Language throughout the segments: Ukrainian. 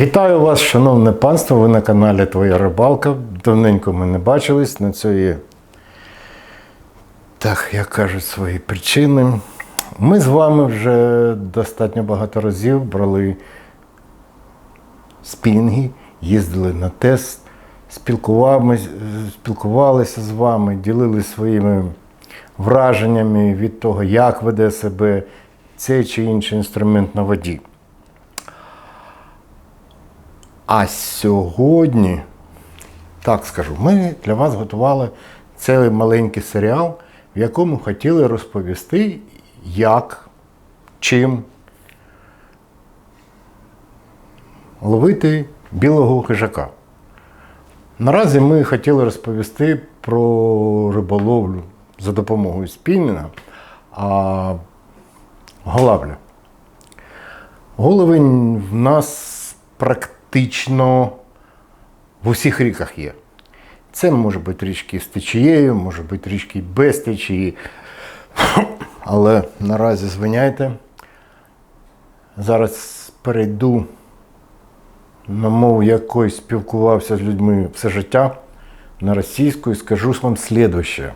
Вітаю вас, шановне панство. Ви на каналі Твоя рибалка. Давненько ми не бачились на цієї, так як кажуть, свої причини. Ми з вами вже достатньо багато разів брали спінги, їздили на тест, спілкувалися з вами, ділилися своїми враженнями від того, як веде себе цей чи інший інструмент на воді. А сьогодні, так скажу, ми для вас готували цілий маленький серіал, в якому хотіли розповісти, як, чим ловити білого хижака. Наразі ми хотіли розповісти про риболовлю за допомогою спінінга, а голавля. Головень в нас практично в усіх ріках є. Це може бути річки з течією, може бути річки без течії. Але наразі звиняйте. Зараз перейду на мову якої спілкувався з людьми все життя на російську і скажу вам следующее.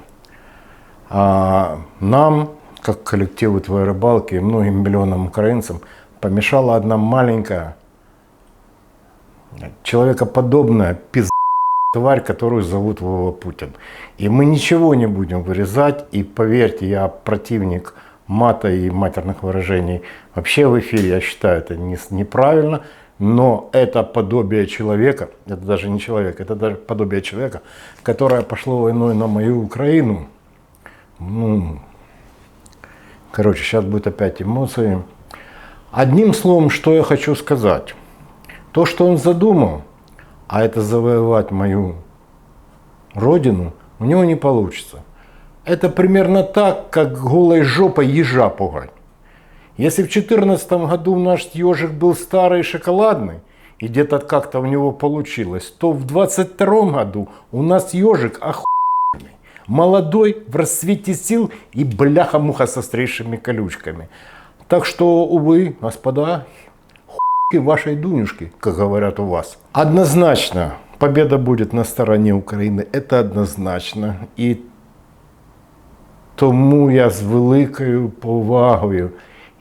Нам, как коллективу «Твоей рыбалки» и многим миллионам украинцам, помешала одна маленькая, человекоподобная пиз тварь, которую зовут Вова Путин. И мы ничего не будем вырезать. И поверьте, я противник мата и матерных выражений. Вообще в эфире я считаю это не- неправильно. Но это подобие человека, это даже не человек, это даже подобие человека, которое пошло войной на мою Украину. Ну, короче, сейчас будет опять эмоции. Одним словом, что я хочу сказать. То, что он задумал, а это завоевать мою родину, у него не получится. Это примерно так, как голой жопой ежа пугать. Если в 2014 году наш ежик был старый и шоколадный, и где-то как-то у него получилось, то в 2022 году у нас ежик охуенный, молодой, в расцвете сил и бляха-муха с острейшими колючками. Так что, увы, господа, вашей Дунюшки, как говорят у вас. Однозначно, победа будет на стороне Украины, это однозначно. І тому я з великою повагою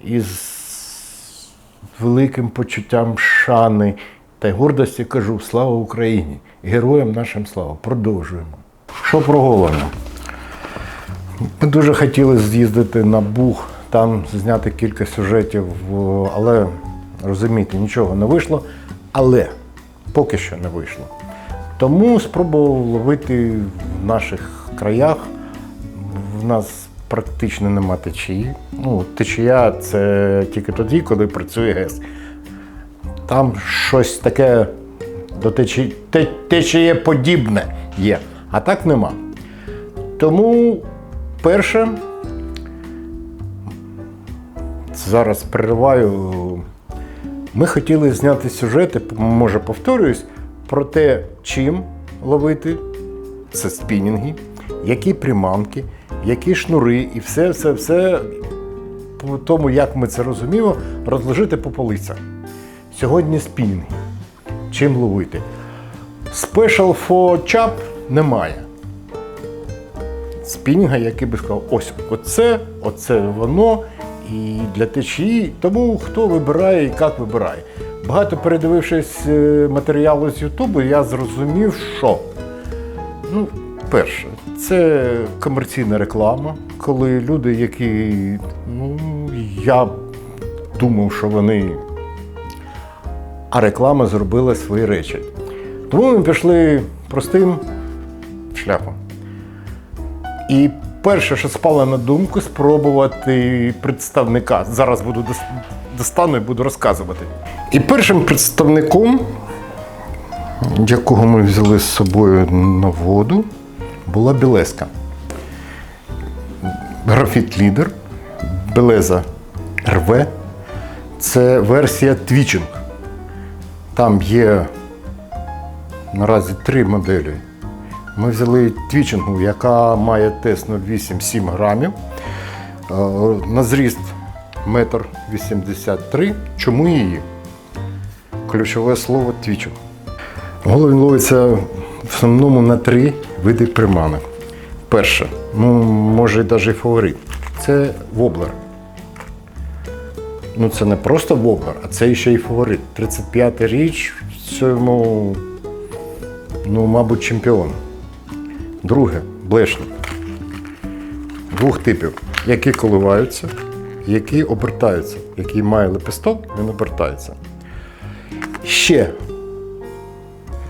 і з великим почуттям шани та й гордості кажу слава Україні! Героям нашим слава! Продовжуємо. Що про голову? Ми дуже хотіли з'їздити на Буг, там зняти кілька сюжетів, але розумієте, нічого не вийшло. Але поки що не вийшло. Тому спробував ловити в наших краях. В нас практично нема течії. Ну, течія це тільки тоді, коли працює ГЕС. Там щось таке до течії, те, течіє подібне є, а так нема. Тому перше, зараз перериваю. Ми хотіли зняти сюжети, може повторююсь, про те, чим ловити це спінінги, які приманки, які шнури, і все, все, все по тому, як ми це розуміємо, розложити по полицях. Сьогодні спінінги. Чим ловити? Special for chap немає. Спінінга, який би сказав, ось оце, оце воно. І для течії, тому хто вибирає і як вибирає. Багато передивившись е, матеріалу з Ютубу, я зрозумів, що ну, перше, це комерційна реклама, коли люди, які, ну, я думав, що вони. А реклама зробила свої речі. Тому ми пішли простим шляхом. І перше, що спало на думку, спробувати представника. Зараз буду достану і буду розказувати. І першим представником, якого ми взяли з собою на воду, була білеска. Графіт лідер, Белеза РВ. Це версія твічинг. Там є наразі три моделі. Ми взяли твічингу, яка має тест 0,8-7 грамів. Е, На зріст 1,83 м. Чому її? ключове слово твічинг. Головень ловиться в основному на три види приманок. Перше, ну, може навіть і фаворит. Це воблер. Ну, це не просто воблер, а це ще й фаворит. 35 річ в цьому, ну, мабуть, чемпіон. Друге блешник. Двох типів, які коливаються, які обертаються. Який має лепесток, він обертається. Ще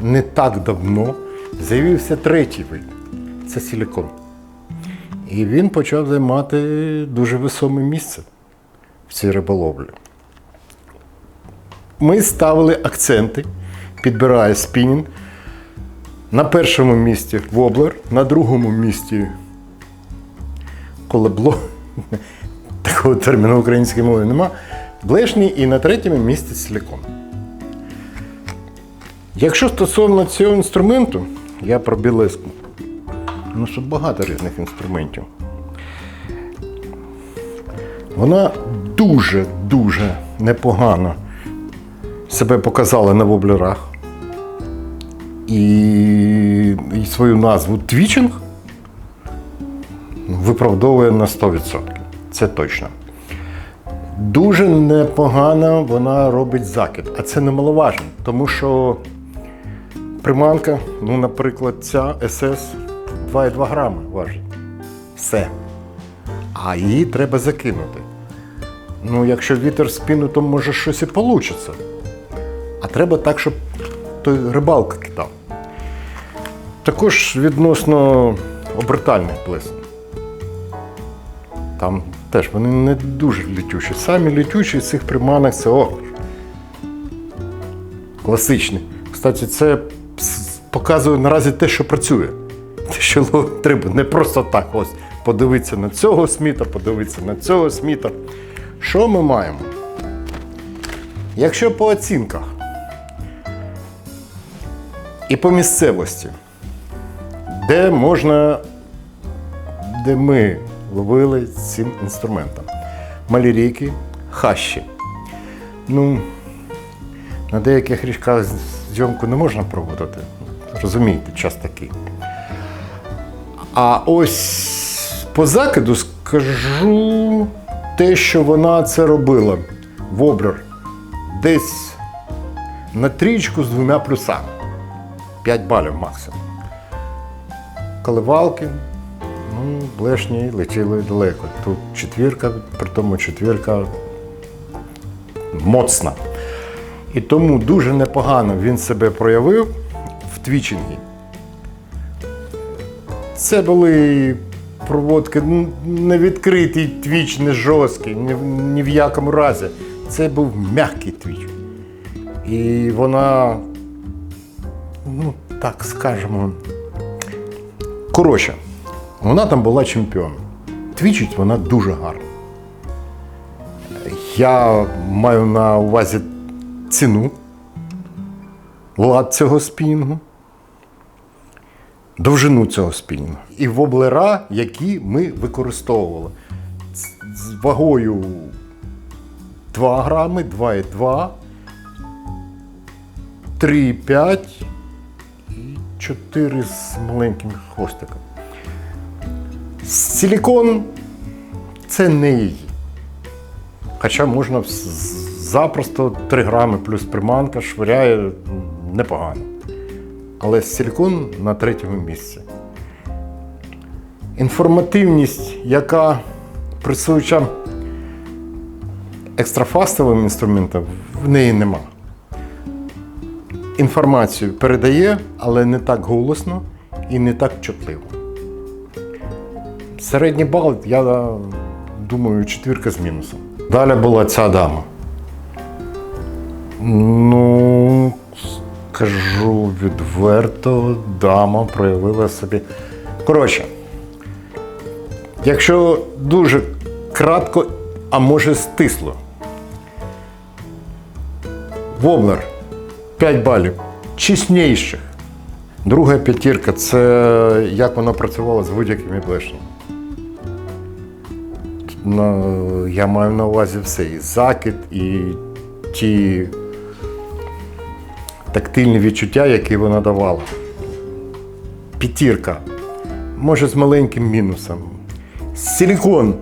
не так давно з'явився третій вид це силікон. І він почав займати дуже високе місце в цій риболовлі. Ми ставили акценти, підбирає спінінг. На першому місці воблер, на другому місці колебло. Такого терміну української мови нема. Блешні і на третьому місці силікон. Якщо стосовно цього інструменту, я про білеску. Ну, тут багато різних інструментів. Вона дуже-дуже непогано себе показала на воблерах. І, і свою назву твічинг виправдовує на 100%. Це точно. Дуже непогано вона робить закид, а це немаловажно, тому що приманка, ну, наприклад, ця СС 2,2 грами важить. Все. А її треба закинути. Ну, якщо вітер спину, то може щось і вийде. А треба так, щоб той рибалка кидав. Також відносно обертальних плесен. Там теж вони не дуже літючі. Самі літючі з цих приманок це о, класичні. Кстати, це показує наразі те, що працює. Те, що треба не просто так ось подивитися на цього сміта, подивитися на цього сміта. Що ми маємо? Якщо по оцінках і по місцевості, де можна, де ми ловили цим інструментом. Малі ріки, хащі. Ну, на деяких річках зйомку не можна проводити. Розумієте, час такий. А ось по закиду скажу те, що вона це робила. в Воблер. Десь на трічку з двома плюсами. 5 балів максимум. Коливалки, ну, блешні летіли далеко. Тут четвірка, при тому четвірка моцна. І тому дуже непогано він себе проявив в твічингі. Це були проводки, ну, не відкритий твіч, не жорсткий, ні, ні в якому разі. Це був м'який твіч. І вона, ну так скажемо, коротше, вона там була чемпіоном. Твічить вона дуже гарно. Я маю на увазі ціну, лад цього спінінгу, довжину цього спінінгу і воблера, які ми використовували. З- вагою 2 грами, 2,2, 3,5 і 4 з маленьким хвостиком. Силікон це не її. Хоча можна запросто 3 грами плюс приманка швиряє непогано. Але силікон на третьому місці. Інформативність, яка присуща екстрафастовим інструментам, в неї нема. Інформацію передає, але не так голосно і не так чутливо. Середній бал, я думаю, четвірка з мінусом. Далі була ця дама. Ну, скажу відверто, дама проявила собі. Коротше, якщо дуже кратко, а може стисло. Воблер 5 балів. Чесніших. Друга п'ятірка це як вона працювала з будь-якими блешнями. Ну, я маю на увазі все. І закид, і ті тактильні відчуття, які вона давала. П'ятірка. Може з маленьким мінусом. Силікон.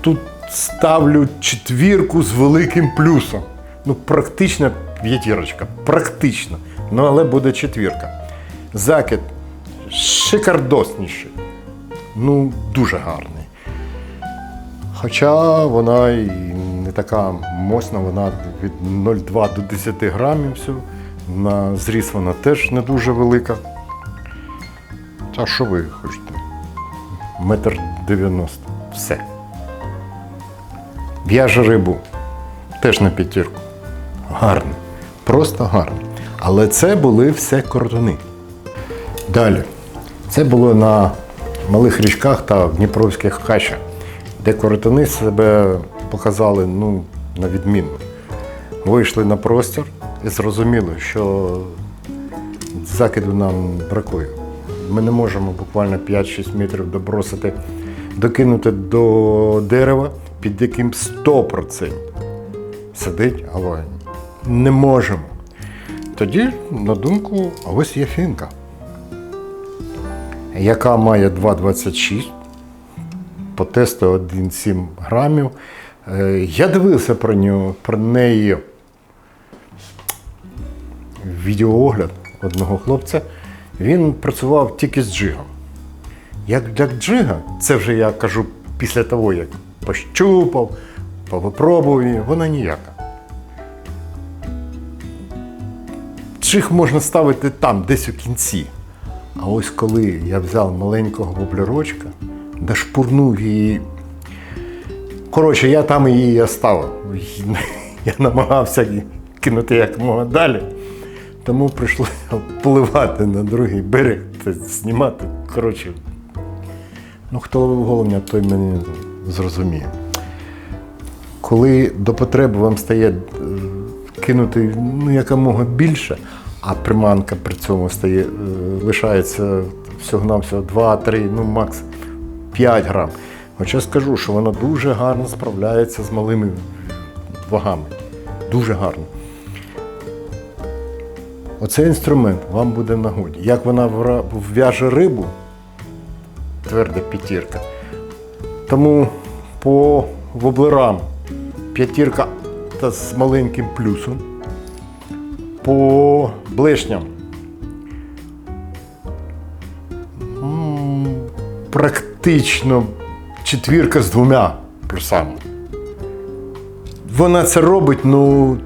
Тут ставлю четвірку з великим плюсом. Ну, практично п'ятірочка. Практично. Ну, але буде четвірка. Закид шикардосніший. Ну, дуже гарний. Хоча вона і не така мощна, вона від 0,2 до 10 грамів всього. На зріс вона теж не дуже велика. Та що ви хочете? Метр 90. Все. В'яже рибу. Теж на п'ятірку. Гарно. Просто гарно. Але це були все кордони. Далі. Це було на малих річках та в Дніпровських хащах, де коротини себе показали ну, на відмінно. Вийшли на простір і зрозуміли, що закиду нам бракує. Ми не можемо буквально 5-6 метрів добросити, докинути до дерева, під яким 100% сидить головень. Не можемо. Тоді, на думку, ось є фінка яка має 2,26 по тесту 1,7 грамів. Е, Я дивився про нього, про неї відеоогляд одного хлопця. Він працював тільки з джигом. Як для джига, це вже я кажу після того, як пощупав, повипробував вона ніяка. Джиг можна ставити там, десь у кінці. А ось коли я взяв маленького воблерочка, да шпурнув її. Коротше, я там її і оставив. Я намагався кинути якомога далі. Тому прийшлося впливати на другий берег та знімати. Коротше, ну хто ловив головня, той мене зрозуміє. Коли до потреби вам стає е, кинути ну, якомога більше, а приманка при цьому стає, е, лишається всього-навсього 2-3, ну макс 5 грам. Хоча скажу, що вона дуже гарно справляється з малими вагами. Дуже гарно. Оцей інструмент вам буде нагоді. Як вона в'яже рибу, тверда п'ятірка. Тому по воблерам п'ятірка та з маленьким плюсом. По блишням. Практично четвірка з двома плюсами. Вона це робить, ну,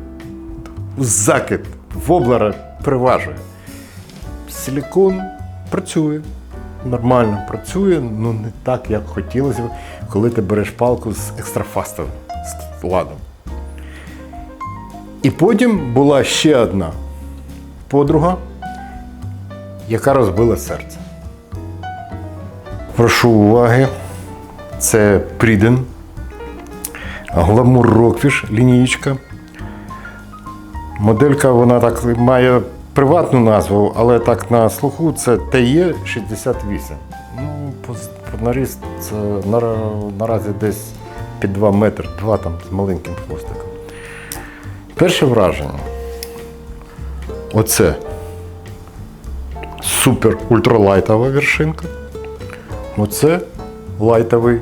закид воблера приважує. Силікон працює, нормально працює, ну не так, як хотілося б, коли ти береш палку з екстрафастовим ладом. І потім була ще одна подруга, яка розбила серце. Прошу уваги, це Пріден, Гламур Рокфіш, лінієчка. Моделька вона так має приватну назву, але так на слуху це ТЕ 68. Ну, наріст це наразі десь під 2 метри, 2 там з маленьким хвостиком. Перше враження. Оце супер ультралайтова вершинка. Оце лайтовий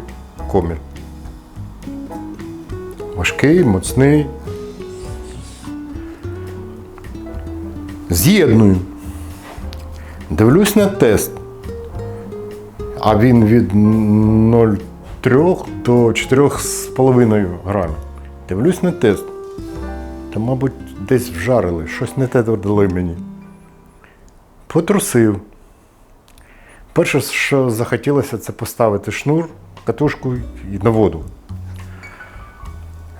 комір. Важкий, моцний. З'єдную. Дивлюсь на тест. А він від 0,3 до 4,5 грамів. Дивлюсь на тест. Та, мабуть, десь вжарили, щось не те додали мені. Потрусив. Перше, що захотілося, це поставити шнур, катушку і на воду.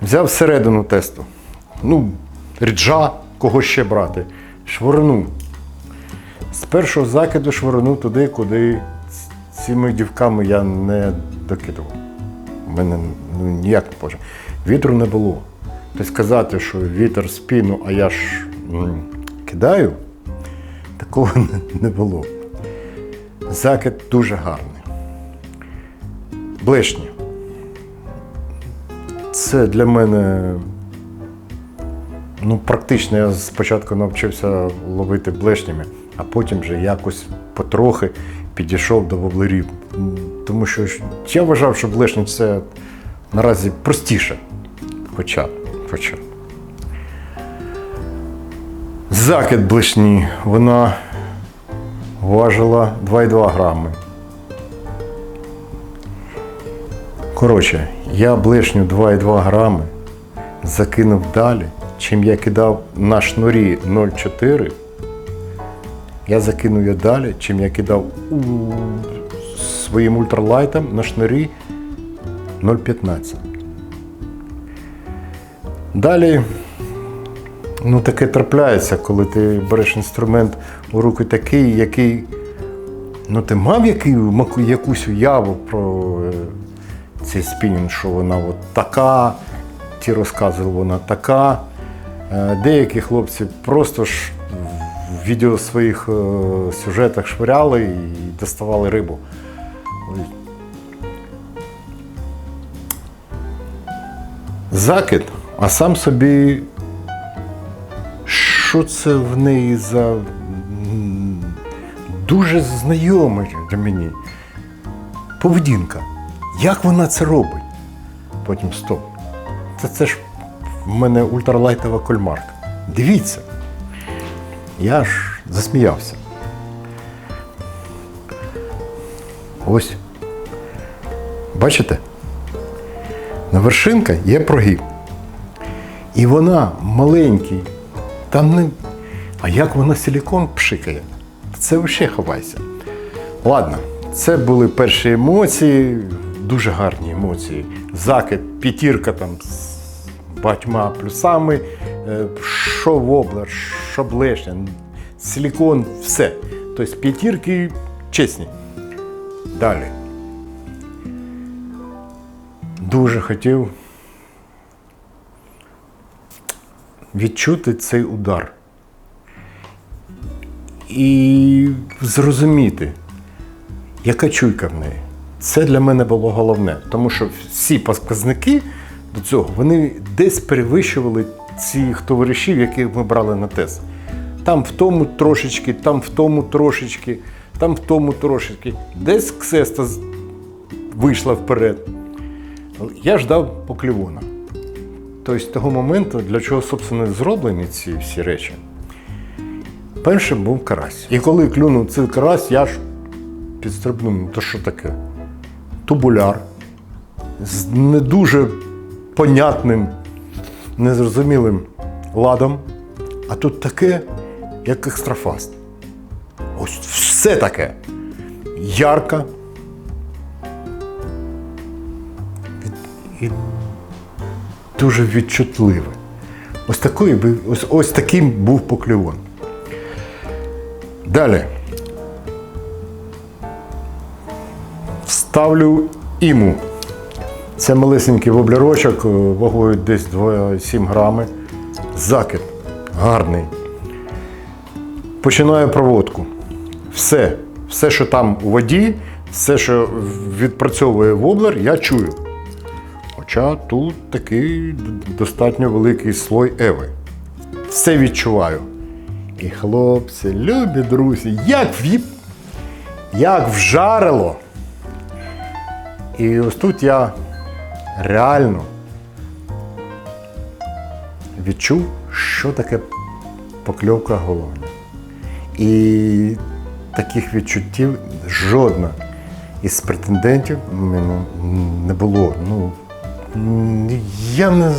Взяв середину тесту. Ну, ріджа, кого ще брати. Швирнув. З першого закиду швирнув туди, куди цими дівками я не докидував. У мене ну, ніяк не може. Вітру не було. Тобто сказати, що вітер в спину, а я ж кидаю, такого не- було. Закид дуже гарний. Блешні. Це для мене Ну, практично я спочатку навчився ловити блешнями, а потім вже якось потрохи підійшов до воблерів. Тому що я вважав, що блешня це наразі простіше. Хоча, хоча. Закид блешні, вона важила 2,2 грами. Коротше, я блешню 2,2 грами закинув далі, чим я кидав на шнурі 0,4. Я закинув її далі, чим я кидав у своїм ультралайтом на шнурі 0,15. Далі, ну таке трапляється, коли ти береш інструмент у руки такий, який. Ну, ти мав який, якусь уяву про е, цей спінінг, що вона от така, ті розказували, вона така. Е, Деякі хлопці просто ж в відео своїх е, сюжетах швиряли і доставали рибу. Закид, а сам собі, що це в неї за дуже знайоме для мені. Поведінка. Як вона це робить? Потім стоп. Це, це ж в мене ультралайтова кольмарка. Дивіться. Я ж засміявся. Ось. Бачите? На вершинка є прогиб. І вона маленький. Там не. А як вона силікон пшикає? Це взагалі ховайся. Ладно, це були перші емоції, дуже гарні емоції. Закид, п'ятірка там з багатьма плюсами, е, що воблер, що блешня, силікон, все. Тобто п'ятірки чесні. Далі. Дуже хотів відчути цей удар. І зрозуміти, яка чуйка в неї. Це для мене було головне, тому що всі показники до цього вони десь перевищували цих товаришів, яких ми брали на тест. Там в тому трошечки, там в тому трошечки, там в тому трошечки. Десь ксеста вийшла вперед. Я ждав поклівона. Тобто з того моменту, для чого, собственно, зроблені ці всі речі. Першим був карась. І коли клюнув цей карась, я ж підстрибнув, ну то що таке? Тубуляр з не дуже понятним, незрозумілим ладом. А тут таке, як екстрафаст. Ось все таке. Ярка. Дуже відчутливе. Ось, такий, ось, ось таким був поклювон. Далі. Ставлю іму. Це малесенький воблерочок, е, вагою десь 2,7 грами. Закид гарний. Починаю проводку. Все, все, що там у воді, все, що відпрацьовує воблер, я чую. Хоча тут такий достатньо великий слой еви. Все відчуваю. І хлопці, любі друзі, як віп, як вжарило. І ось тут я реально відчув, що таке покльовка головня. І таких відчуттів жодна із претендентів не було. Ну, я не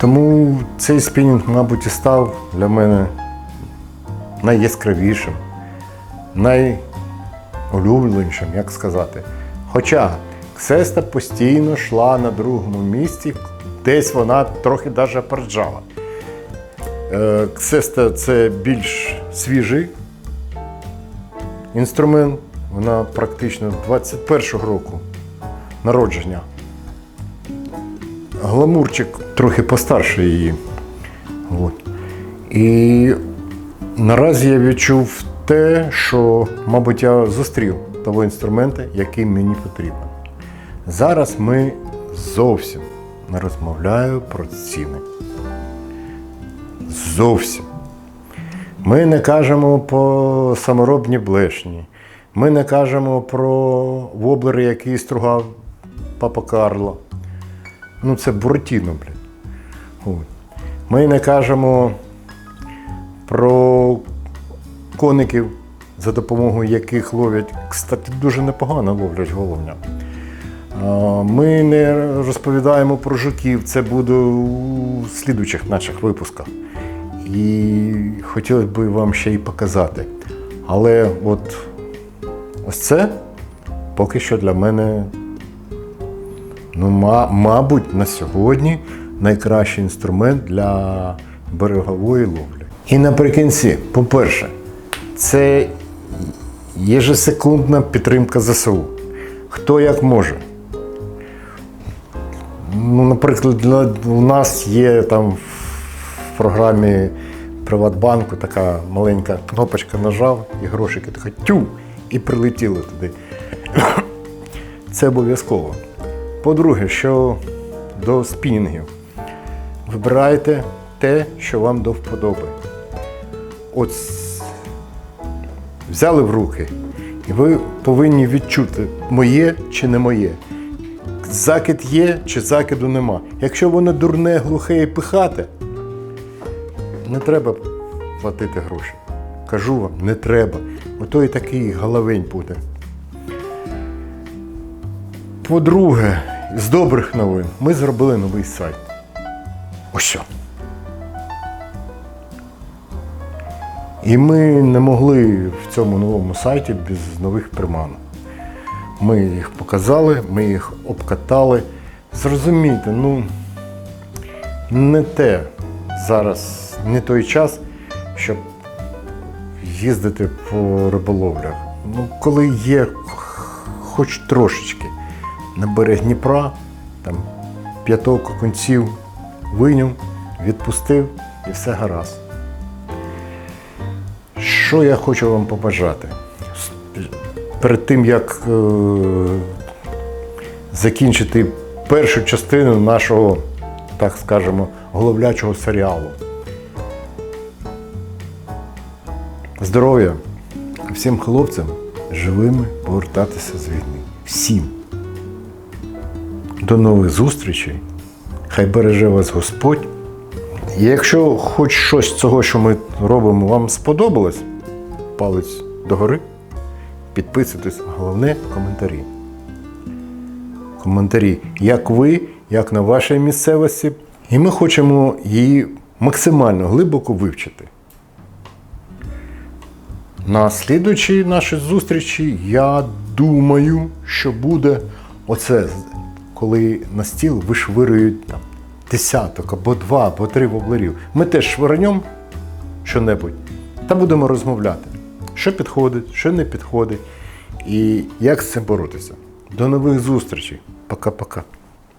тому цей спінінг, мабуть, і став для мене найяскравішим, найулюбленішим, як сказати. Хоча Ксеста постійно йшла на другому місці, десь вона трохи навіть опереджала. Е, Ксеста це більш свіжий інструмент. Вона практично 21-го року народження. Гламурчик трохи постарше її. От. І наразі я відчув те, що, мабуть, я зустрів того інструмента, який мені потрібен. Зараз ми зовсім, не розмовляю про ціни. Зовсім. Ми не кажемо про саморобні блешні. Ми не кажемо про воблери, який стругав папа Карло. Ну, це Буратіно. От. Ми не кажемо про коників, за допомогою яких ловлять, кстати, дуже непогано ловлять головня. Ми не розповідаємо про жуків, це буде у слідуючих наших випусках. І хотілося б вам ще й показати. Але от ось це поки що для мене, ну, мабуть, на сьогодні найкращий інструмент для берегової ловлі. І наприкінці, по-перше, це єжесекундна підтримка ЗСУ. Хто як може. Ну, наприклад, для, у нас є там в програмі Приватбанку така маленька кнопочка нажав і грошики така тю і прилетіли туди. Це обов'язково. По-друге, що до спінінгів. Вибирайте те, що вам до вподоби. От взяли в руки, і ви повинні відчути, моє чи не моє. Закид є чи закиду нема. Якщо воно дурне, глухе і пихате, не треба платити гроші. Кажу вам, не треба. Ото і такий головень буде. По-друге, з добрих новин ми зробили новий сайт. Ось що. І ми не могли в цьому новому сайті без нових приманок. Ми їх показали, ми їх обкатали. Зрозумійте, ну не те зараз, не той час, щоб їздити по риболовлях. Ну, коли є хоч трошечки на берег Дніпра, там п'яток окунців виняв, відпустив і все гаразд. Що я хочу вам побажати? Перед тим, як е, закінчити першу частину нашого, так скажемо, головлячого серіалу. Здоров'я всім хлопцям живими повертатися з війни. Всім. До нових зустрічей. Хай береже вас Господь. І якщо хоч щось з цього, що ми робимо, вам сподобалось, палець догори, підписуйтесь, головне коментарі. Коментарі, як ви, як на вашій місцевості. І ми хочемо її максимально глибоко вивчити. На слідуючій нашій зустрічі я думаю, що буде оце, коли на стіл вишвирюють там, десяток або два, або три воблерів. Ми теж швирнем що-небудь та будемо розмовляти, що підходить, що не підходить, і як з цим боротися. До нових зустрічей. Пока-пока.